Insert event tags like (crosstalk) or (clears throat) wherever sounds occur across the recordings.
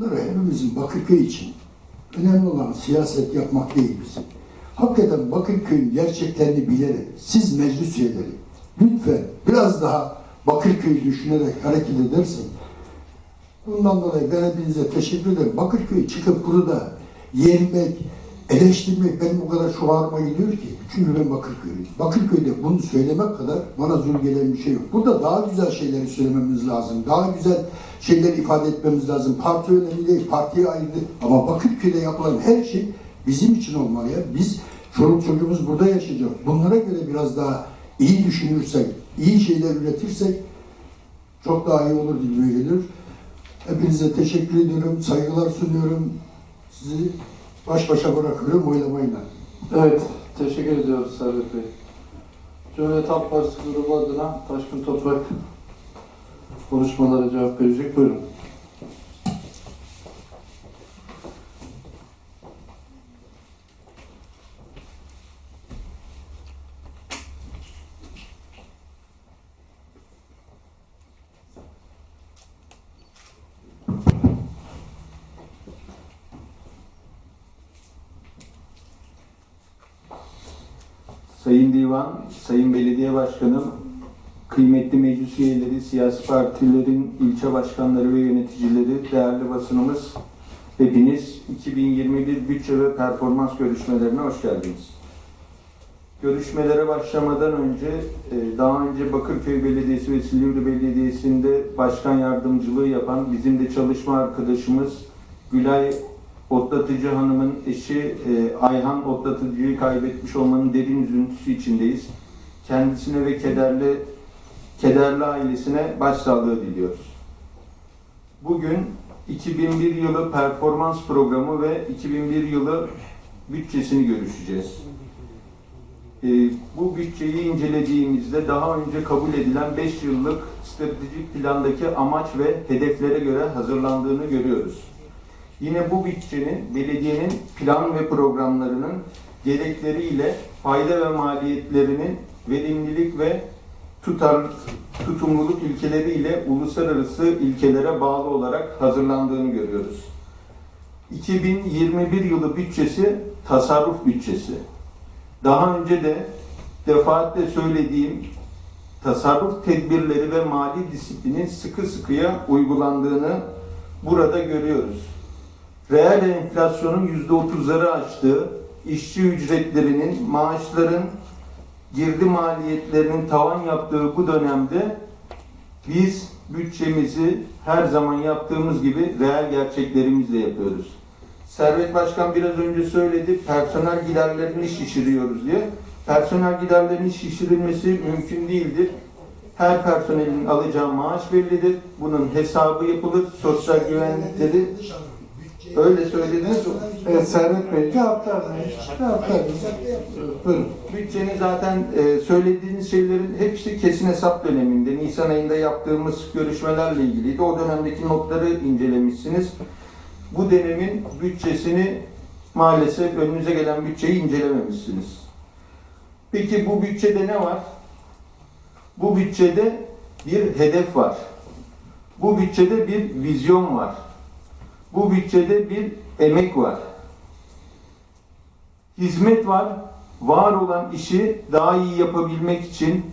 bunları hepimizin Bakırköy için önemli olan siyaset yapmak değil bizim. Hakikaten Bakırköy'ün gerçeklerini bilerek siz meclis üyeleri lütfen biraz daha Bakırköy'ü düşünerek hareket edersin. Bundan dolayı ben hepinize teşekkür ederim. Bakırköy'ü çıkıp burada yermek, eleştirmek benim o kadar şu ağrıma gidiyor ki. Çünkü ben Bakırköy'lüyüm. Bakırköy'de bunu söylemek kadar bana zul gelen bir şey yok. Burada daha güzel şeyleri söylememiz lazım. Daha güzel şeyleri ifade etmemiz lazım. Parti önemli değil, partiye ayrı değil. Ama Bakırköy'de yapılan her şey bizim için olmalı ya. Biz çoluk çocuğumuz burada yaşayacak. Bunlara göre biraz daha iyi düşünürsek, iyi şeyler üretirsek çok daha iyi olur gibi gelir. Hepinize teşekkür ediyorum, saygılar sunuyorum. Sizi baş başa bırakıyorum oylamayla. Evet, teşekkür ediyoruz Servet Bey. Cumhuriyet Halk Partisi grubu adına Taşkın Toprak konuşmalara cevap verecek. Buyurun. Sayın Divan, Sayın Belediye Başkanım, kıymetli meclis üyeleri, siyasi partilerin ilçe başkanları ve yöneticileri, değerli basınımız, hepiniz 2021 bütçe ve performans görüşmelerine hoş geldiniz. Görüşmelere başlamadan önce, e, daha önce Bakırköy Belediyesi ve Silivri Belediyesi'nde başkan yardımcılığı yapan bizim de çalışma arkadaşımız Gülay Otlatıcı Hanım'ın eşi e, Ayhan Otlatıcı'yı kaybetmiş olmanın derin üzüntüsü içindeyiz. Kendisine ve kederli kederli ailesine başsağlığı diliyoruz. Bugün 2001 yılı performans programı ve 2001 yılı bütçesini görüşeceğiz. E, bu bütçeyi incelediğimizde daha önce kabul edilen 5 yıllık stratejik plandaki amaç ve hedeflere göre hazırlandığını görüyoruz. Yine bu bütçenin belediyenin plan ve programlarının gerekleriyle fayda ve maliyetlerinin verimlilik ve tutar, tutumluluk ilkeleriyle uluslararası ilkelere bağlı olarak hazırlandığını görüyoruz. 2021 yılı bütçesi tasarruf bütçesi. Daha önce de defaatle söylediğim tasarruf tedbirleri ve mali disiplinin sıkı sıkıya uygulandığını burada görüyoruz reel enflasyonun yüzde otuzları aştığı, işçi ücretlerinin, maaşların, girdi maliyetlerinin tavan yaptığı bu dönemde biz bütçemizi her zaman yaptığımız gibi reel gerçeklerimizle yapıyoruz. Servet Başkan biraz önce söyledi, personel giderlerini şişiriyoruz diye. Personel giderlerinin şişirilmesi mümkün değildir. Her personelin alacağı maaş bellidir. Bunun hesabı yapılır. Sosyal güvenlikleri Öyle söylediniz. Evet Servet Bey cevaplar Cevaplar Buyurun. Bütçenin zaten e, söylediğiniz şeylerin hepsi kesin hesap döneminde. Nisan ayında yaptığımız görüşmelerle ilgiliydi. O dönemdeki notları incelemişsiniz. Bu dönemin bütçesini maalesef önünüze gelen bütçeyi incelememişsiniz. Peki bu bütçede ne var? Bu bütçede bir hedef var. Bu bütçede bir vizyon var. Bu bütçede bir emek var. Hizmet var. Var olan işi daha iyi yapabilmek için,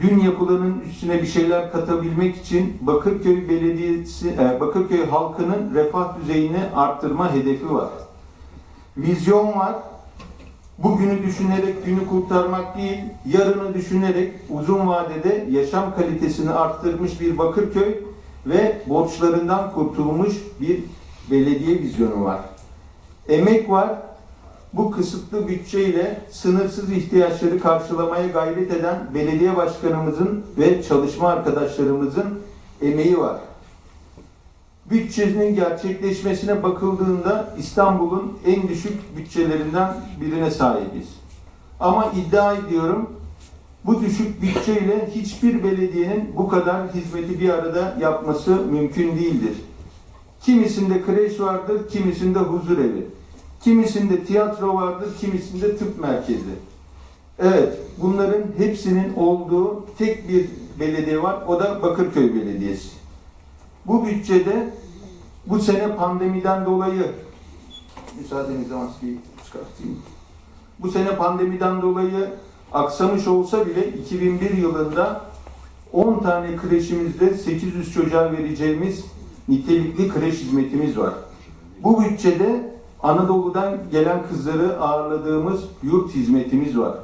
dün yapılanın üstüne bir şeyler katabilmek için Bakırköy Belediyesi, e, Bakırköy halkının refah düzeyini arttırma hedefi var. Vizyon var. Bugünü düşünerek günü kurtarmak değil, yarını düşünerek uzun vadede yaşam kalitesini arttırmış bir Bakırköy ve borçlarından kurtulmuş bir belediye vizyonu var. Emek var. Bu kısıtlı bütçeyle sınırsız ihtiyaçları karşılamaya gayret eden belediye başkanımızın ve çalışma arkadaşlarımızın emeği var. Bütçenin gerçekleşmesine bakıldığında İstanbul'un en düşük bütçelerinden birine sahibiz. Ama iddia ediyorum bu düşük bütçeyle hiçbir belediyenin bu kadar hizmeti bir arada yapması mümkün değildir. Kimisinde kreş vardır, kimisinde huzur evi. Kimisinde tiyatro vardır, kimisinde tıp merkezi. Evet, bunların hepsinin olduğu tek bir belediye var, o da Bakırköy Belediyesi. Bu bütçede Bu sene pandemiden dolayı müsaadenizle maskeyi çıkartayım. Bu sene pandemiden dolayı aksamış olsa bile 2001 yılında 10 tane kreşimizde 800 çocuğa vereceğimiz nitelikli kreş hizmetimiz var. Bu bütçede Anadolu'dan gelen kızları ağırladığımız yurt hizmetimiz var.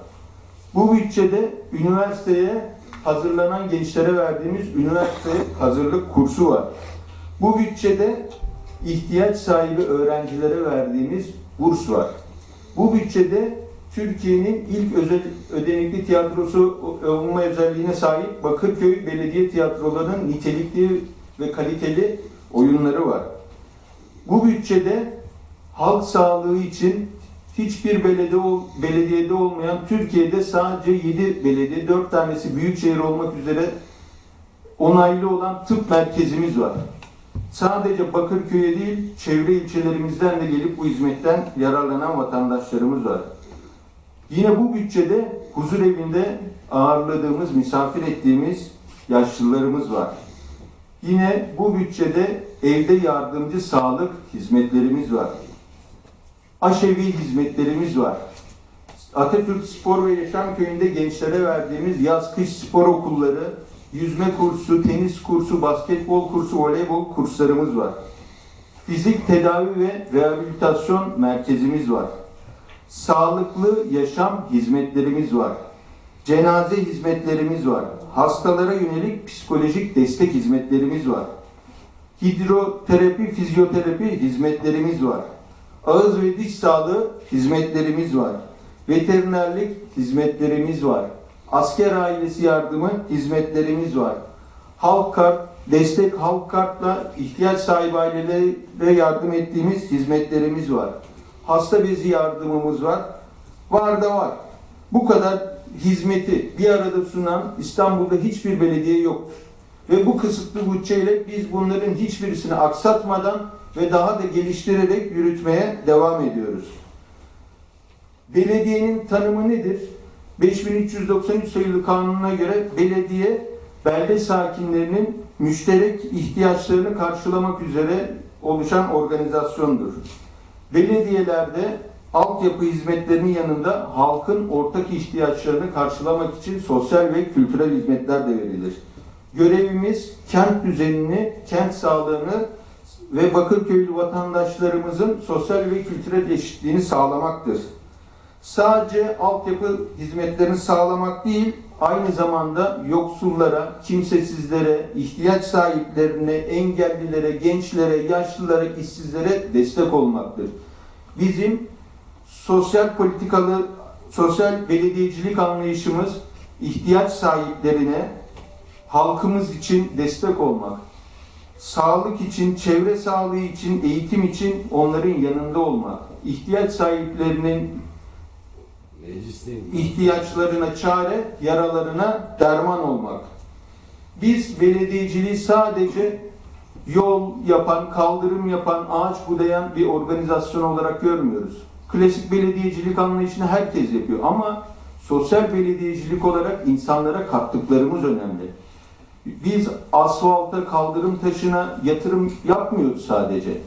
Bu bütçede üniversiteye hazırlanan gençlere verdiğimiz üniversite hazırlık kursu var. Bu bütçede ihtiyaç sahibi öğrencilere verdiğimiz burs var. Bu bütçede Türkiye'nin ilk özel ödenekli tiyatrosu olma özelliğine sahip Bakırköy Belediye Tiyatroları'nın nitelikli ve kaliteli oyunları var. Bu bütçede halk sağlığı için hiçbir belediye, belediyede olmayan Türkiye'de sadece 7 belediye, 4 tanesi büyükşehir olmak üzere onaylı olan tıp merkezimiz var. Sadece Bakırköy'e değil, çevre ilçelerimizden de gelip bu hizmetten yararlanan vatandaşlarımız var. Yine bu bütçede huzur evinde ağırladığımız, misafir ettiğimiz yaşlılarımız var. Yine bu bütçede evde yardımcı sağlık hizmetlerimiz var. Aşevi hizmetlerimiz var. Atatürk Spor ve Yaşam Köyü'nde gençlere verdiğimiz yaz-kış spor okulları, yüzme kursu, tenis kursu, basketbol kursu, voleybol kurslarımız var. Fizik tedavi ve rehabilitasyon merkezimiz var. Sağlıklı yaşam hizmetlerimiz var. Cenaze hizmetlerimiz var. Hastalara yönelik psikolojik destek hizmetlerimiz var. Hidroterapi, fizyoterapi hizmetlerimiz var. Ağız ve diş sağlığı hizmetlerimiz var. Veterinerlik hizmetlerimiz var. Asker ailesi yardımı hizmetlerimiz var. Halk kart, destek halk kartla ihtiyaç sahibi ailelere yardım ettiğimiz hizmetlerimiz var. Hasta bezi yardımımız var. Var da var. Bu kadar hizmeti bir arada sunan İstanbul'da hiçbir belediye yoktur. Ve bu kısıtlı bütçeyle biz bunların hiçbirisini aksatmadan ve daha da geliştirerek yürütmeye devam ediyoruz. Belediyenin tanımı nedir? 5393 sayılı kanuna göre belediye belde sakinlerinin müşterek ihtiyaçlarını karşılamak üzere oluşan organizasyondur. Belediyelerde altyapı hizmetlerinin yanında halkın ortak ihtiyaçlarını karşılamak için sosyal ve kültürel hizmetler de verilir. Görevimiz kent düzenini, kent sağlığını ve Bakırköylü vatandaşlarımızın sosyal ve kültürel eşitliğini sağlamaktır. Sadece altyapı hizmetlerini sağlamak değil, aynı zamanda yoksullara, kimsesizlere, ihtiyaç sahiplerine, engellilere, gençlere, yaşlılara, işsizlere destek olmaktır. Bizim sosyal politikalı, sosyal belediyecilik anlayışımız ihtiyaç sahiplerine, halkımız için destek olmak, sağlık için, çevre sağlığı için, eğitim için onların yanında olmak, ihtiyaç sahiplerinin ihtiyaçlarına çare, yaralarına derman olmak. Biz belediyeciliği sadece yol yapan, kaldırım yapan, ağaç budayan bir organizasyon olarak görmüyoruz. Klasik belediyecilik anlayışını herkes yapıyor ama sosyal belediyecilik olarak insanlara kattıklarımız önemli. Biz asfalta, kaldırım taşına yatırım yapmıyoruz sadece.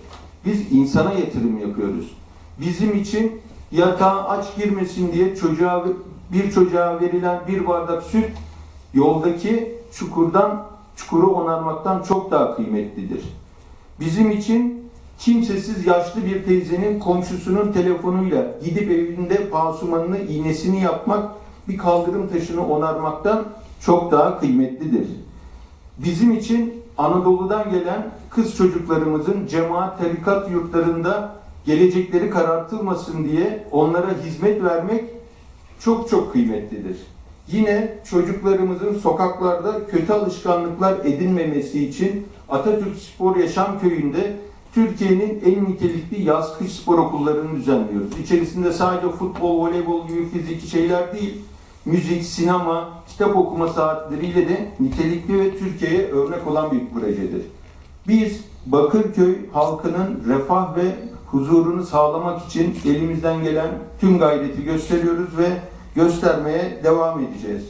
Biz insana yatırım yapıyoruz. Bizim için yatağa aç girmesin diye çocuğa bir çocuğa verilen bir bardak süt yoldaki çukurdan çukuru onarmaktan çok daha kıymetlidir. Bizim için kimsesiz yaşlı bir teyzenin komşusunun telefonuyla gidip evinde pansumanını, iğnesini yapmak bir kaldırım taşını onarmaktan çok daha kıymetlidir. Bizim için Anadolu'dan gelen kız çocuklarımızın cemaat tarikat yurtlarında gelecekleri karartılmasın diye onlara hizmet vermek çok çok kıymetlidir. Yine çocuklarımızın sokaklarda kötü alışkanlıklar edinmemesi için Atatürk Spor Yaşam Köyü'nde Türkiye'nin en nitelikli yaz-kış spor okullarını düzenliyoruz. İçerisinde sadece futbol, voleybol gibi fiziki şeyler değil, müzik, sinema, kitap okuma saatleriyle de nitelikli ve Türkiye'ye örnek olan bir projedir. Biz Bakırköy halkının refah ve huzurunu sağlamak için elimizden gelen tüm gayreti gösteriyoruz ve göstermeye devam edeceğiz.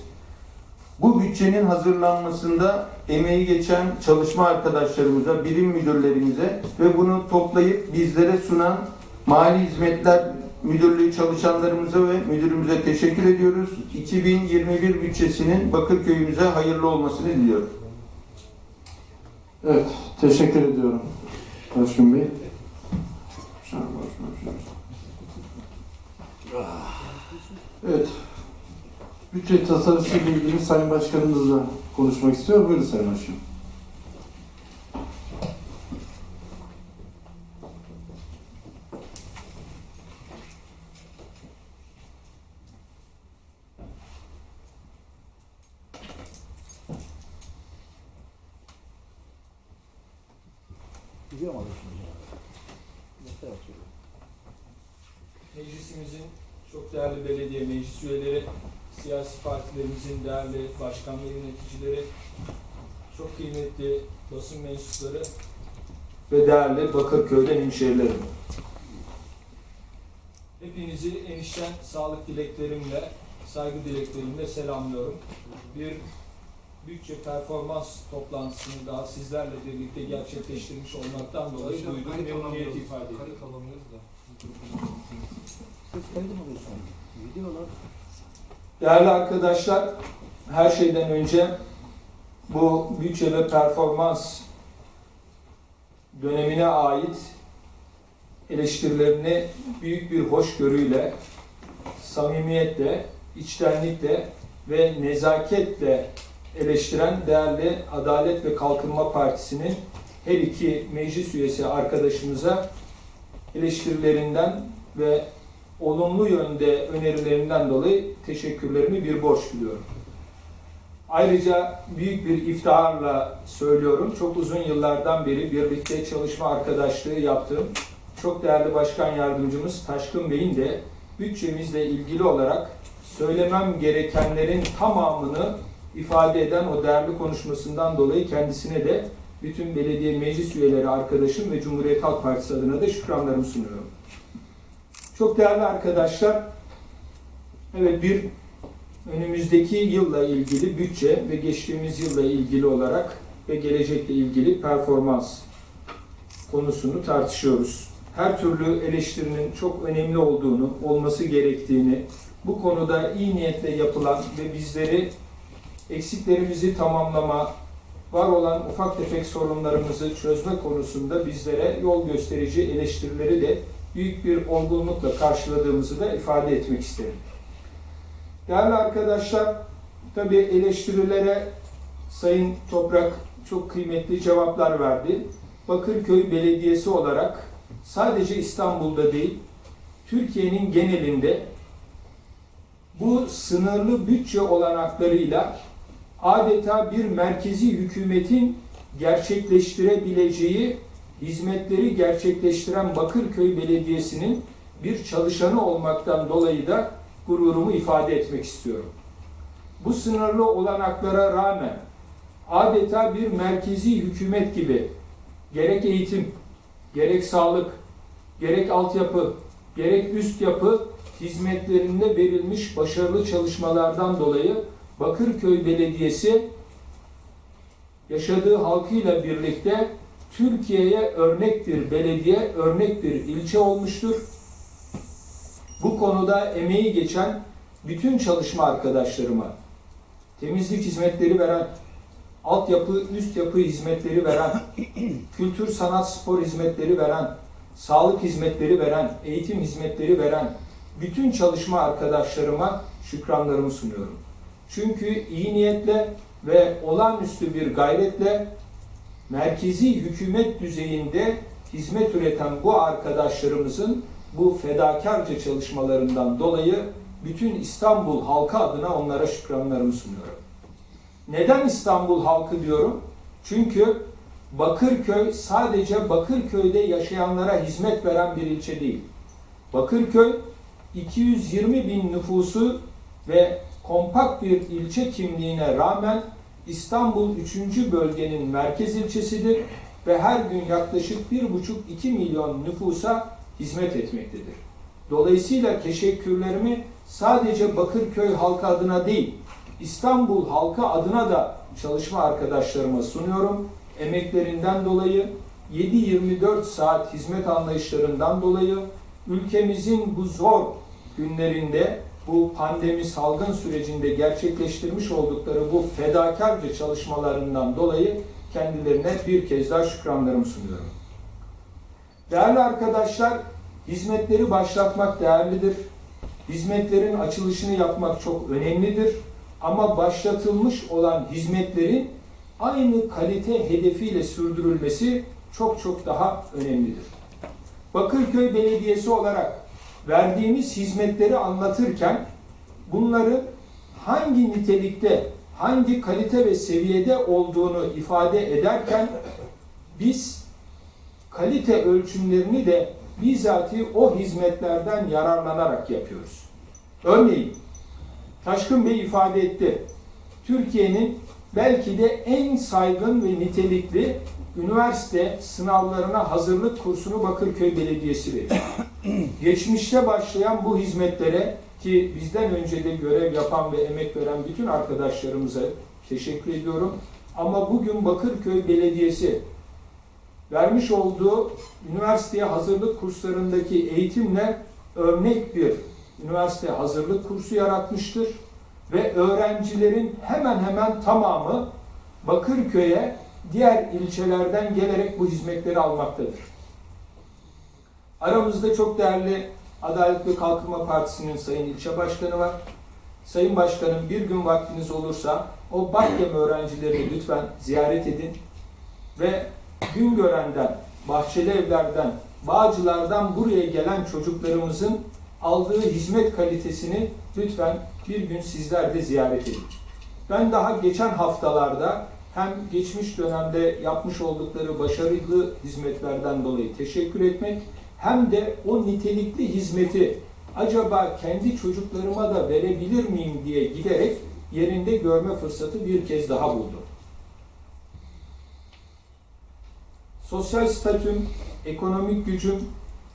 Bu bütçenin hazırlanmasında emeği geçen çalışma arkadaşlarımıza, birim müdürlerimize ve bunu toplayıp bizlere sunan Mali Hizmetler Müdürlüğü çalışanlarımıza ve müdürümüze teşekkür ediyoruz. 2021 bütçesinin Bakırköy'ümüze hayırlı olmasını diliyorum. Evet, teşekkür ediyorum Taşkın Bey. Evet, bütçe tasarısı ile ilgili Sayın Başkanımızla konuşmak istiyor. Buyurun Sayın Başkanım. Meclisimizin çok değerli belediye meclis üyeleri, siyasi partilerimizin değerli başkan ve yöneticileri, çok kıymetli basın mensupları ve değerli Bakırköy'de hemşehrilerim. Hepinizi enişten sağlık dileklerimle, saygı dileklerimle selamlıyorum. Bir bütçe performans toplantısını daha sizlerle birlikte gerçekleştirmiş olmaktan dolayı duyduğum memnuniyet ifade ediyorum. Değerli arkadaşlar, her şeyden önce bu bütçe ve performans dönemine ait eleştirilerini büyük bir hoşgörüyle, samimiyetle, içtenlikle ve nezaketle eleştiren değerli Adalet ve Kalkınma Partisi'nin her iki meclis üyesi arkadaşımıza eleştirilerinden ve olumlu yönde önerilerinden dolayı teşekkürlerimi bir borç biliyorum. Ayrıca büyük bir iftiharla söylüyorum. Çok uzun yıllardan beri birlikte çalışma arkadaşlığı yaptığım çok değerli başkan yardımcımız Taşkın Bey'in de bütçemizle ilgili olarak söylemem gerekenlerin tamamını ifade eden o değerli konuşmasından dolayı kendisine de bütün belediye meclis üyeleri arkadaşım ve Cumhuriyet Halk Partisi adına da şükranlarımı sunuyorum. Çok değerli arkadaşlar, evet bir önümüzdeki yılla ilgili bütçe ve geçtiğimiz yılla ilgili olarak ve gelecekle ilgili performans konusunu tartışıyoruz. Her türlü eleştirinin çok önemli olduğunu, olması gerektiğini, bu konuda iyi niyetle yapılan ve bizleri eksiklerimizi tamamlama, var olan ufak tefek sorunlarımızı çözme konusunda bizlere yol gösterici eleştirileri de büyük bir olgunlukla karşıladığımızı da ifade etmek isterim. Değerli arkadaşlar, tabii eleştirilere Sayın Toprak çok kıymetli cevaplar verdi. Bakırköy Belediyesi olarak sadece İstanbul'da değil, Türkiye'nin genelinde bu sınırlı bütçe olanaklarıyla adeta bir merkezi hükümetin gerçekleştirebileceği hizmetleri gerçekleştiren Bakırköy Belediyesi'nin bir çalışanı olmaktan dolayı da gururumu ifade etmek istiyorum. Bu sınırlı olanaklara rağmen adeta bir merkezi hükümet gibi gerek eğitim, gerek sağlık, gerek altyapı, gerek üst yapı hizmetlerinde verilmiş başarılı çalışmalardan dolayı Bakırköy Belediyesi yaşadığı halkıyla birlikte Türkiye'ye örnek bir belediye, örnek bir ilçe olmuştur. Bu konuda emeği geçen bütün çalışma arkadaşlarıma, temizlik hizmetleri veren, altyapı, üst yapı hizmetleri veren, (clears throat) kültür, sanat, spor hizmetleri veren, sağlık hizmetleri veren, eğitim hizmetleri veren bütün çalışma arkadaşlarıma şükranlarımı sunuyorum. Çünkü iyi niyetle ve olağanüstü bir gayretle merkezi hükümet düzeyinde hizmet üreten bu arkadaşlarımızın bu fedakarca çalışmalarından dolayı bütün İstanbul halkı adına onlara şükranlarımı sunuyorum. Neden İstanbul halkı diyorum? Çünkü Bakırköy sadece Bakırköy'de yaşayanlara hizmet veren bir ilçe değil. Bakırköy 220 bin nüfusu ve kompakt bir ilçe kimliğine rağmen İstanbul 3. bölgenin merkez ilçesidir ve her gün yaklaşık 1,5-2 milyon nüfusa hizmet etmektedir. Dolayısıyla teşekkürlerimi sadece Bakırköy halkı adına değil, İstanbul halkı adına da çalışma arkadaşlarıma sunuyorum. Emeklerinden dolayı, 7-24 saat hizmet anlayışlarından dolayı, ülkemizin bu zor günlerinde, bu pandemi salgın sürecinde gerçekleştirmiş oldukları bu fedakarca çalışmalarından dolayı kendilerine bir kez daha şükranlarımı sunuyorum. Değerli arkadaşlar, hizmetleri başlatmak değerlidir. Hizmetlerin açılışını yapmak çok önemlidir. Ama başlatılmış olan hizmetlerin aynı kalite hedefiyle sürdürülmesi çok çok daha önemlidir. Bakırköy Belediyesi olarak verdiğimiz hizmetleri anlatırken bunları hangi nitelikte, hangi kalite ve seviyede olduğunu ifade ederken biz kalite ölçümlerini de bizatihi o hizmetlerden yararlanarak yapıyoruz. Örneğin Taşkın Bey ifade etti. Türkiye'nin belki de en saygın ve nitelikli üniversite sınavlarına hazırlık kursunu Bakırköy Belediyesi veriyor. (clears throat) Geçmişte başlayan bu hizmetlere ki bizden önce de görev yapan ve emek veren bütün arkadaşlarımıza teşekkür ediyorum. Ama bugün Bakırköy Belediyesi vermiş olduğu üniversiteye hazırlık kurslarındaki eğitimle örnek bir üniversite hazırlık kursu yaratmıştır ve öğrencilerin hemen hemen tamamı Bakırköy'e diğer ilçelerden gelerek bu hizmetleri almaktadır. Aramızda çok değerli Adalet ve Kalkınma Partisi'nin Sayın İlçe Başkanı var. Sayın Başkanım bir gün vaktiniz olursa o Bakyem öğrencilerini lütfen ziyaret edin ve Güngören'den, Bahçeli Evler'den, Bağcılar'dan buraya gelen çocuklarımızın aldığı hizmet kalitesini lütfen bir gün sizler de ziyaret edin. Ben daha geçen haftalarda hem geçmiş dönemde yapmış oldukları başarılı hizmetlerden dolayı teşekkür etmek hem de o nitelikli hizmeti acaba kendi çocuklarıma da verebilir miyim diye giderek yerinde görme fırsatı bir kez daha buldum. Sosyal statüm, ekonomik gücüm,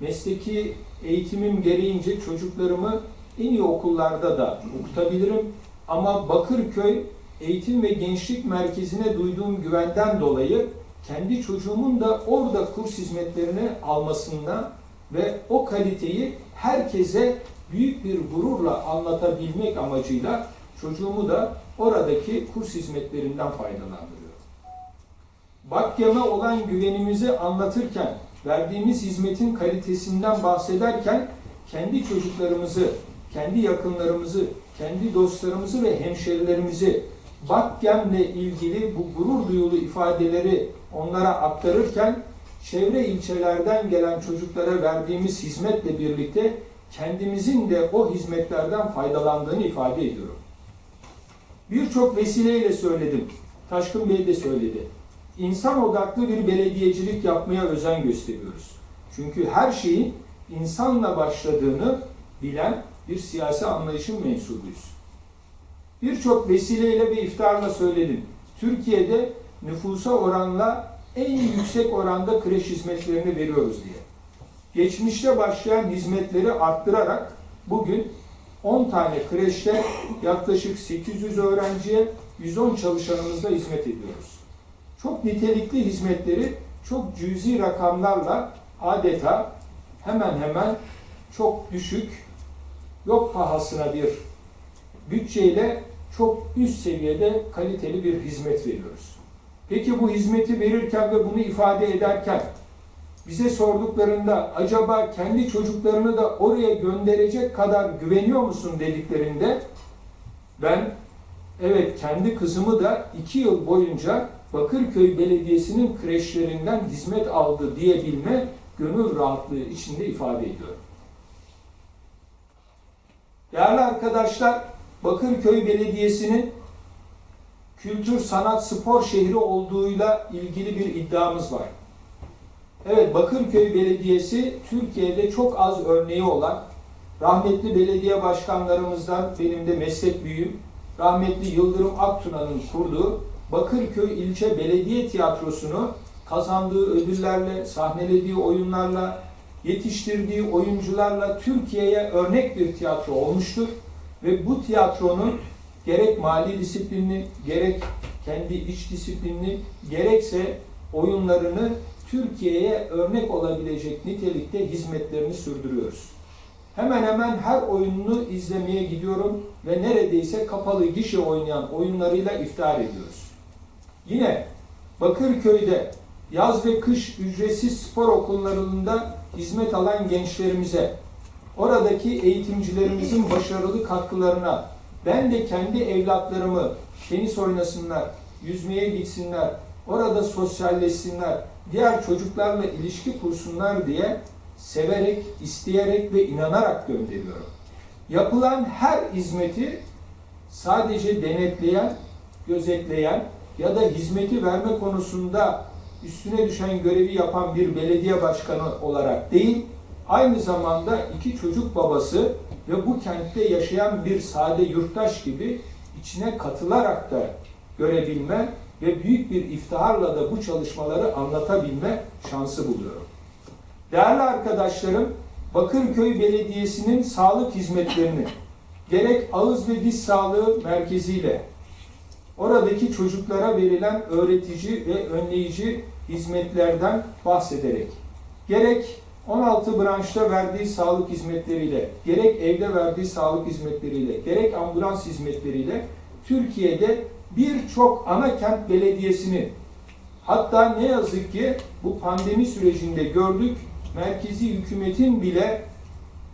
mesleki eğitimim gereğince çocuklarımı en iyi okullarda da okutabilirim. Ama Bakırköy Eğitim ve Gençlik Merkezi'ne duyduğum güvenden dolayı kendi çocuğumun da orada kurs hizmetlerini almasından ve o kaliteyi herkese büyük bir gururla anlatabilmek amacıyla çocuğumu da oradaki kurs hizmetlerinden faydalandırıyorum. Bakyam'a olan güvenimizi anlatırken, verdiğimiz hizmetin kalitesinden bahsederken kendi çocuklarımızı, kendi yakınlarımızı, kendi dostlarımızı ve hemşerilerimizi Bakyam'le ilgili bu gurur duyulu ifadeleri onlara aktarırken çevre ilçelerden gelen çocuklara verdiğimiz hizmetle birlikte kendimizin de o hizmetlerden faydalandığını ifade ediyorum. Birçok vesileyle söyledim. Taşkın Bey de söyledi. İnsan odaklı bir belediyecilik yapmaya özen gösteriyoruz. Çünkü her şeyin insanla başladığını bilen bir siyasi anlayışın mensubuyuz. Birçok vesileyle ve iftarla söyledim. Türkiye'de nüfusa oranla en yüksek oranda kreş hizmetlerini veriyoruz diye. Geçmişte başlayan hizmetleri arttırarak bugün 10 tane kreşte yaklaşık 800 öğrenciye 110 çalışanımızla hizmet ediyoruz. Çok nitelikli hizmetleri çok cüzi rakamlarla adeta hemen hemen çok düşük, yok pahasına bir bütçeyle çok üst seviyede kaliteli bir hizmet veriyoruz. Peki bu hizmeti verirken ve bunu ifade ederken bize sorduklarında acaba kendi çocuklarını da oraya gönderecek kadar güveniyor musun dediklerinde ben evet kendi kızımı da iki yıl boyunca Bakırköy Belediyesi'nin kreşlerinden hizmet aldı diyebilme gönül rahatlığı içinde ifade ediyorum. Değerli arkadaşlar, Bakırköy Belediyesi'nin kültür, sanat, spor şehri olduğuyla ilgili bir iddiamız var. Evet, Bakırköy Belediyesi Türkiye'de çok az örneği olan rahmetli belediye başkanlarımızdan benim de meslek büyüğüm, rahmetli Yıldırım Aktuna'nın kurduğu Bakırköy İlçe Belediye Tiyatrosu'nu kazandığı ödüllerle, sahnelediği oyunlarla, yetiştirdiği oyuncularla Türkiye'ye örnek bir tiyatro olmuştur. Ve bu tiyatronun gerek mali disiplinli, gerek kendi iç disiplinli, gerekse oyunlarını Türkiye'ye örnek olabilecek nitelikte hizmetlerini sürdürüyoruz. Hemen hemen her oyununu izlemeye gidiyorum ve neredeyse kapalı gişe oynayan oyunlarıyla iftihar ediyoruz. Yine Bakırköy'de yaz ve kış ücretsiz spor okullarında hizmet alan gençlerimize, oradaki eğitimcilerimizin başarılı katkılarına, ben de kendi evlatlarımı tenis oynasınlar, yüzmeye gitsinler, orada sosyalleşsinler, diğer çocuklarla ilişki kursunlar diye severek, isteyerek ve inanarak gönderiyorum. Yapılan her hizmeti sadece denetleyen, gözetleyen ya da hizmeti verme konusunda üstüne düşen görevi yapan bir belediye başkanı olarak değil, aynı zamanda iki çocuk babası ve bu kentte yaşayan bir sade yurttaş gibi içine katılarak da görebilme ve büyük bir iftiharla da bu çalışmaları anlatabilme şansı buluyorum. Değerli arkadaşlarım, Bakırköy Belediyesi'nin sağlık hizmetlerini gerek ağız ve diş sağlığı merkeziyle oradaki çocuklara verilen öğretici ve önleyici hizmetlerden bahsederek gerek 16 branşta verdiği sağlık hizmetleriyle, gerek evde verdiği sağlık hizmetleriyle, gerek ambulans hizmetleriyle Türkiye'de birçok ana kent belediyesini hatta ne yazık ki bu pandemi sürecinde gördük merkezi hükümetin bile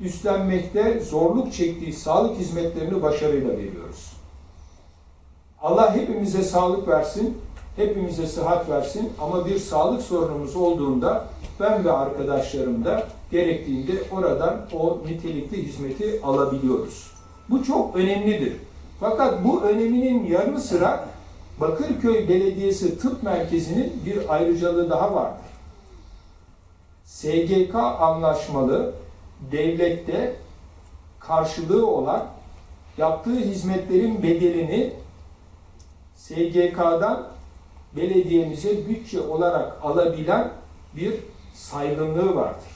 üstlenmekte zorluk çektiği sağlık hizmetlerini başarıyla veriyoruz. Allah hepimize sağlık versin, hepimize sıhhat versin ama bir sağlık sorunumuz olduğunda ben ve arkadaşlarım da gerektiğinde oradan o nitelikli hizmeti alabiliyoruz. Bu çok önemlidir. Fakat bu öneminin yanı sıra Bakırköy Belediyesi Tıp Merkezi'nin bir ayrıcalığı daha vardır. SGK anlaşmalı devlette karşılığı olan yaptığı hizmetlerin bedelini SGK'dan belediyemize bütçe olarak alabilen bir saygınlığı vardır.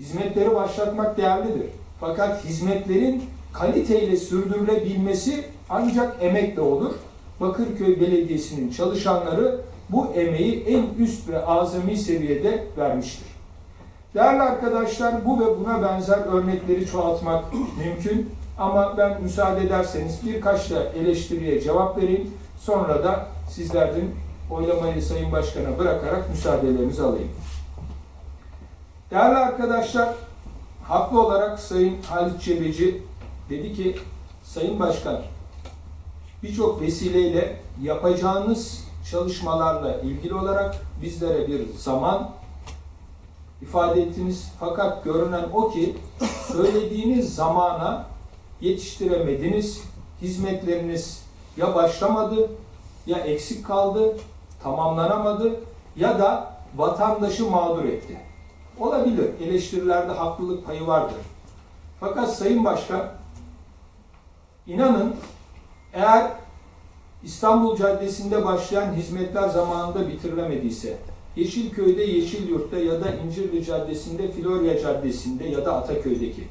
Hizmetleri başlatmak değerlidir. Fakat hizmetlerin kaliteyle sürdürülebilmesi ancak emekle olur. Bakırköy Belediyesi'nin çalışanları bu emeği en üst ve azami seviyede vermiştir. Değerli arkadaşlar bu ve buna benzer örnekleri çoğaltmak mümkün ama ben müsaade ederseniz birkaç da eleştiriye cevap vereyim. Sonra da sizlerden oylamayı Sayın Başkan'a bırakarak müsaadelerinizi alayım. Değerli arkadaşlar, haklı olarak Sayın Halit Cebeci dedi ki, Sayın Başkan, birçok vesileyle yapacağınız çalışmalarla ilgili olarak bizlere bir zaman ifade ettiniz. Fakat görünen o ki söylediğiniz zamana yetiştiremediniz. Hizmetleriniz ya başlamadı ya eksik kaldı, tamamlanamadı ya da vatandaşı mağdur etti. Olabilir. Eleştirilerde haklılık payı vardır. Fakat Sayın Başkan inanın eğer İstanbul Caddesi'nde başlayan hizmetler zamanında bitirilemediyse, Yeşilköy'de Yeşilyurt'ta ya da İncirli Caddesi'nde Florya Caddesi'nde ya da Ataköy'deki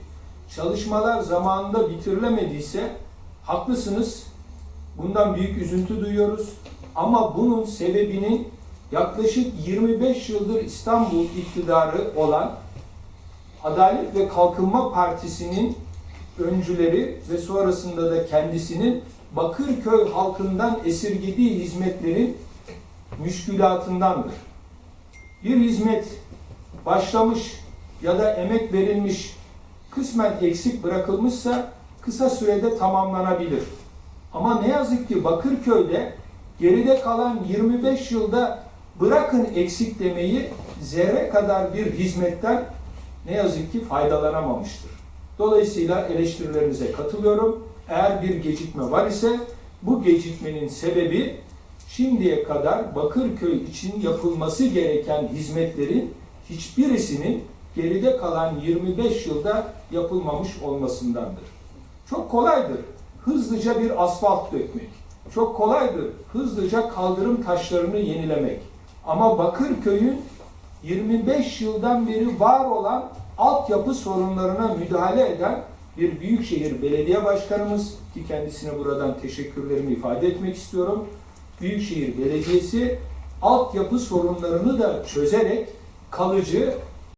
çalışmalar zamanında bitirilemediyse haklısınız. Bundan büyük üzüntü duyuyoruz. Ama bunun sebebinin yaklaşık 25 yıldır İstanbul iktidarı olan Adalet ve Kalkınma Partisi'nin öncüleri ve sonrasında da kendisinin Bakırköy halkından esirgediği hizmetlerin müşkülatındandır. Bir hizmet başlamış ya da emek verilmiş, kısmen eksik bırakılmışsa kısa sürede tamamlanabilir. Ama ne yazık ki Bakırköy'de geride kalan 25 yılda bırakın eksik demeyi zerre kadar bir hizmetten ne yazık ki faydalanamamıştır. Dolayısıyla eleştirilerinize katılıyorum. Eğer bir gecikme var ise bu gecikmenin sebebi şimdiye kadar Bakırköy için yapılması gereken hizmetlerin hiçbirisinin geride kalan 25 yılda yapılmamış olmasındandır. Çok kolaydır hızlıca bir asfalt dökmek. Çok kolaydır hızlıca kaldırım taşlarını yenilemek. Ama Bakırköy'ün 25 yıldan beri var olan altyapı sorunlarına müdahale eden bir büyükşehir belediye başkanımız ki kendisine buradan teşekkürlerimi ifade etmek istiyorum. Büyükşehir Belediyesi altyapı sorunlarını da çözerek kalıcı